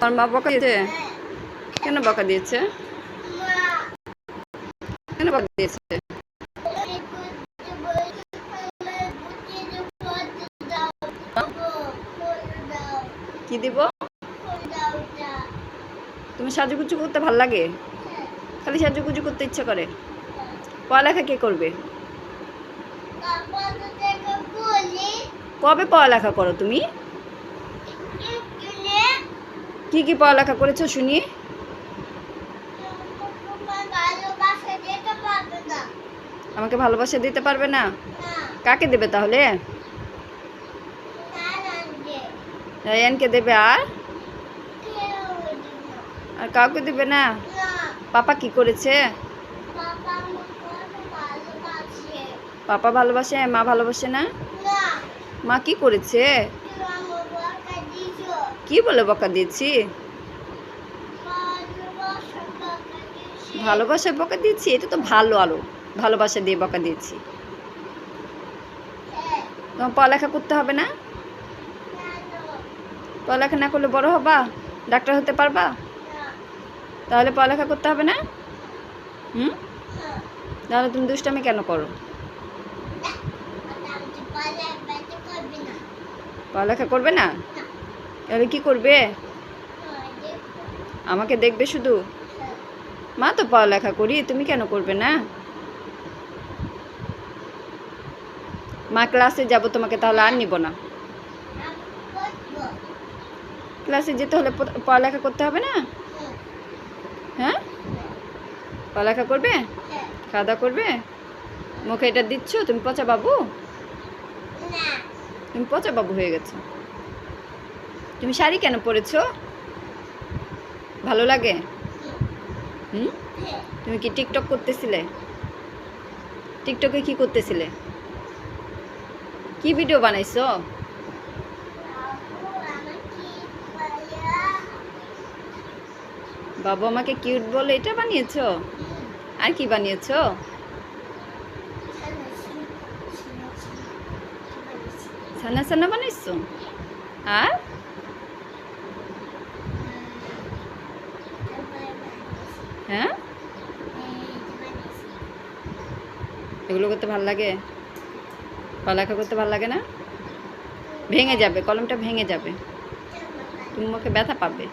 তোর মা বকা দিয়েছে? কেন বকা দিয়েছে? কেন বকা দিয়েছে? কি দিব? তুমি সাজুগুজু করতে ভালো লাগে? খালি সাজুগুজু করতে ইচ্ছে করে। পড়ালেখা কে করবে? কবে পড়ালেখা করো তুমি? কি কি পড়ালেখা করেছ শুনি? আমাকে ভালোবাসা দিতে পারবে না? কাকে দেবে তাহলে? রায়ানকে দেবে আর? আর কাউকে দেবে না? পাপা কি করেছে? পাপা ভালোবাসে, মা ভালোবাসে না? মা কি করেছে? কি বলে বকা দিয়েছি ভালোবাসা বকা দিয়েছি এটা তো ভালো আলো। ভালোবাসা দিয়ে বকা দিয়েছি তোমার পড়ালেখা করতে হবে না? পড়ালেখা না করলে বড় হবা? ডাক্তার হতে পারবা? তাহলে পড়ালেখা করতে হবে না? হুম? তাহলে তুমি দুষ্টামি কেন করো? পড়ালেখা করবে না? তাহলে কি করবে? আমাকে দেখবে শুধু? মা তো পড়ালেখা করি তুমি কেন করবে না? মা ক্লাসে যাব তোমাকে তাহলে আর নিব না। ক্লাসে যেতে হলে পড়ালেখা করতে হবে না? হ্যাঁ। পড়ালেখা করবে? খাওয়া দাওয়া করবে? মুখে এটা দিচ্ছ তুমি পচা বাবু? তুমি পচা বাবু হয়ে গেছো। তুমি শাড়ি কেন পরেছো? ভালো লাগে? হুম? তুমি কি টিকটক করতেছিলে? টিকটকে কি করতেছিলে? কি ভিডিও বানাইছো? বাবা আমাকে কিউট বলে এটা বানিয়েছো? আর কি বানিয়েছো? ছানা ছানা বানাইছো? আর? হ্যাঁ? এগুলো করতে ভালো লাগে? পড়ালেখা করতে ভালো লাগে না? ভেঙে যাবে, কলমটা ভেঙে যাবে। তুমি মুখে ব্যথা পাবে।